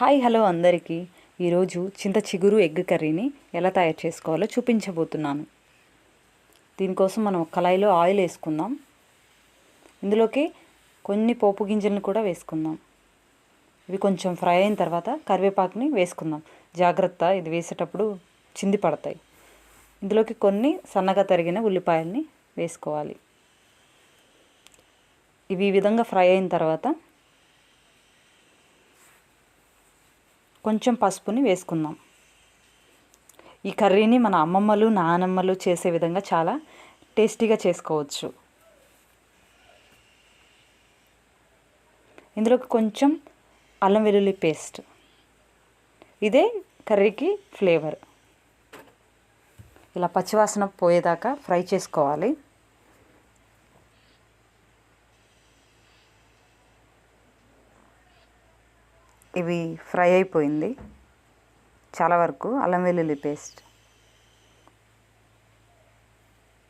Hi hello అందరికీ. ఈరోజు చింత చిగురు ఎగ్ కర్రీని ఎలా తయారు చేసుకోవాలో చూపించబోతున్నాను. దీనికోసం మనం కళాయిలో ఆయిల్ వేసుకుందాం. ఇందులోకి కొన్ని పోపు గింజలను కూడా వేసుకుందాం. ఇవి కొంచెం ఫ్రై అయిన తర్వాత కరివేపాకుని వేసుకుందాం. జాగ్రత్త ఇది వేసేటప్పుడు చింది పడతాయి. ఇందులోకి కొన్ని సన్నగా తరిగిన ఉల్లిపాయల్ని వేసుకోవాలి. ఇవి ఈ విధంగా ఫ్రై అయిన తర్వాత కొంచెం పసుపుని వేసుకుందాం. ఈ కర్రీని మన అమ్మమ్మలు నానమ్మలు చేసే విధంగా చాలా టేస్టీగా చేసుకోవచ్చు. ఇందులోకి కొంచెం అల్లం వెల్లుల్లి పేస్ట్. ఇదే కర్రీకి ఫ్లేవర్. ఇలా పచ్చివాసన పోయేదాకా ఫ్రై చేసుకోవాలి. ఇవి ఫ్రై అయిపోయింది. చాలా వరకు అల్లం వెల్లుల్లి పేస్ట్.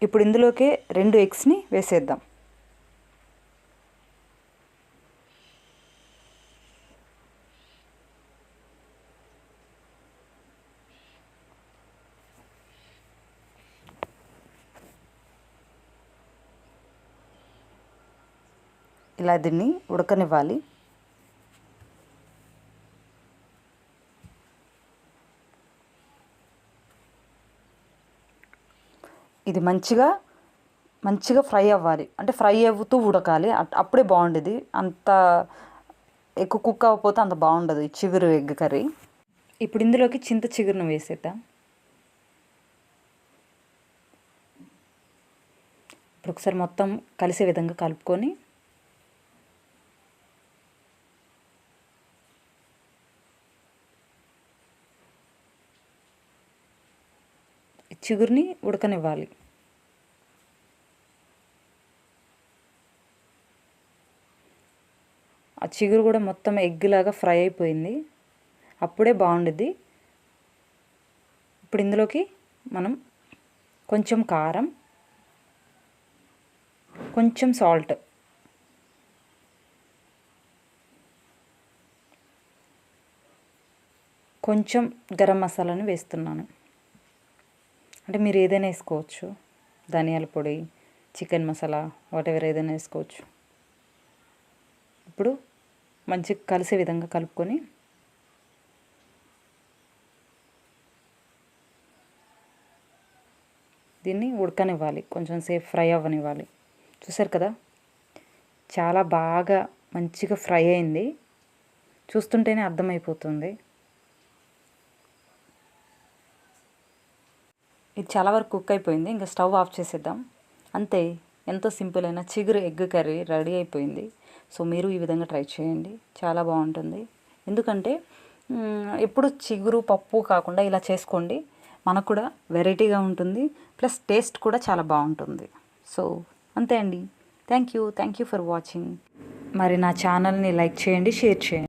ఇప్పుడు ఇందులోకే రెండు ఎగ్స్ని వేసేద్దాం. ఇలా దీన్ని ఉడకనివ్వాలి. ఇది మంచిగా మంచిగా ఫ్రై అవ్వాలి. అంటే ఫ్రై అవుతూ ఉడకాలి. అప్పుడే బాగుండేది. అంత ఎక్కువ కుక్ అవ్వకపోతే అంత బాగుండదు ఈ చిగురు ఎగ్ కర్రీ. ఇప్పుడు ఇందులోకి చింత చిగురును వేసేద్దాం. ఇప్పుడు ఒకసారి మొత్తం కలిసే విధంగా కలుపుకొని చిగురిని ఉడకనివ్వాలి. ఆ చిగురు కూడా మొత్తం ఎగ్గులాగా ఫ్రై అయిపోయింది. అప్పుడే బాగుండుద్ది. ఇప్పుడు ఇందులోకి మనం కొంచెం కారం కొంచెం సాల్ట్ కొంచెం గరం మసాలాను వేస్తున్నాను. అంటే మీరు ఏదైనా వేసుకోవచ్చు. ధనియాల పొడి చికెన్ మసాలా వాటెవర్ ఏదైనా వేసుకోవచ్చు. ఇప్పుడు మంచిగా కలిసే విధంగా కలుపుకొని దీన్ని ఉడకనివ్వాలి. కొంచెం సేపు ఫ్రై అవ్వనివ్వాలి. చూసారు కదా? చాలా బాగా మంచిగా ఫ్రై అయింది. చూస్తుంటేనే అర్థమైపోతుంది. ఇది చాలా వరకు కుక్ అయిపోయింది. ఇంకా స్టవ్ ఆఫ్ చేసేద్దాం. అంతే ఎంతో సింపుల్ అయిన చిగురు ఎగ్ కర్రీ రెడీ అయిపోయింది. సో మీరు ఈ విధంగా ట్రై చేయండి. చాలా బాగుంటుంది. ఎందుకంటే ఎప్పుడు చిగురు పప్పు కాకుండా ఇలా చేసుకోండి. మనకు కూడా వెరైటీగా ఉంటుంది. ప్లస్ టేస్ట్ కూడా చాలా బాగుంటుంది. సో అంతే అండి. Thank you thank you for watching మరి నా ఛానల్ని లైక్ చేయండి షేర్ చేయండి.